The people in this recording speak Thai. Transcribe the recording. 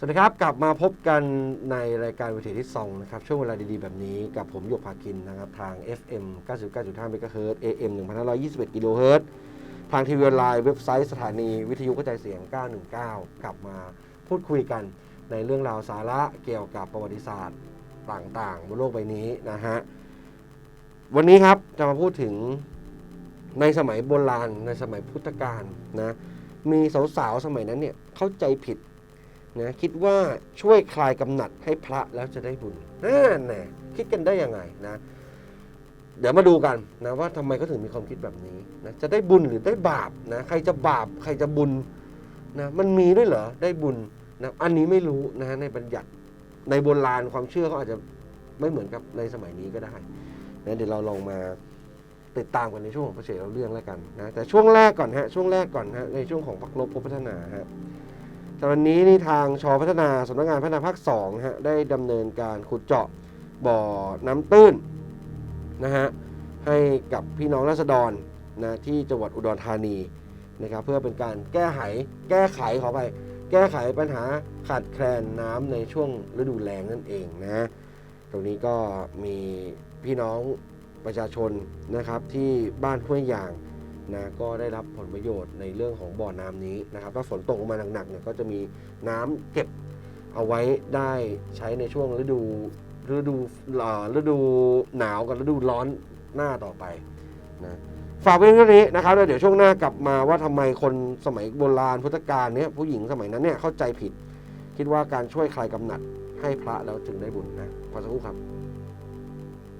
สวัสดีครับ กลับมาพบกันในรายการวิถีที่2นะครับ ช่วงเวลาดีๆ แบบนี้กับผมหยกภาคินนะครับ ทาง FM 99.5 MHz AM 1521กิโลเฮิรตซ์ทางทีวีออนไลน์เว็บไซต์สถานีวิทยุกระจายเสียง 919 กลับมาพูดคุยกันในเรื่องราวสาระเกี่ยวกับประวัติศาสตร์ต่างๆ บนโลกใบนี้นะฮะ วันนี้ครับจะมาพูดถึงในสมัยโบราณในสมัยพุทธกาลนะมีสาวๆสมัยนั้นเนี่ยเข้าใจผิด นะคิดว่าช่วยคลายกำหนัดให้พระแล้วจะได้บุญนั่นแน่คิดกันได้ยังไงนะ เดี๋ยวมาดูกันนะว่าทำไมเขาถึงมีความคิดแบบนี้นะจะได้บุญหรือได้บาปนะใครจะบาปใครจะบุญนะมันมีด้วยเหรอได้บุญนะอันนี้ไม่รู้นะฮะในบัญญัติในโบราณความเชื่อเขาอาจจะไม่เหมือนกับในสมัยนี้ก็ได้นะเดี๋ยวเราลองมาติดตามกันในช่วงของพระเฉเราเรื่องแล้วกันนะแต่ช่วงแรกก่อนฮะช่วงแรกก่อนฮะในช่วงของพักลบพบพัฒนาฮะ แต่วันนี้นี่ทางชอพัฒนาสำนักงานพัฒนาภาค2ฮะได้ดำเนินการขุดเจาะบ่อน้ำตื้นนะฮะให้กับพี่น้องราษฎรนะที่จังหวัดอุดรธานีนะครับเพื่อเป็นการแก้ไขแก้ไขขอไปแก้ไขปัญหาขาดแคลนน้ำในช่วงฤดูแล้งนั่นเองนะตรงนี้ก็มีพี่น้องประชาชนนะครับที่บ้านห้วยยาง นะก็ได้รับผลประโยชน์ในเรื่องของบ่อน้ำนี้นะครับถ้าฝนตกลงมาหนักๆเนี่ยก็จะมีน้ำเก็บเอาไว้ได้ใช้ในช่วงฤดูฤดูฤดูหนาวกับฤดูร้อนหน้าต่อไปนะฝากไว้เท่านี้นะครับแล้วเดี๋ยวช่วงหน้ากลับมาว่าทำไมคนสมัยโบราณพุทธกาลเนี่ยผู้หญิงสมัยนั้นเนี่ยเข้าใจผิด คิดว่าการช่วยคลายกำหนัดให้พระแล้วจึงได้บุญนะขอสักครู่ครับ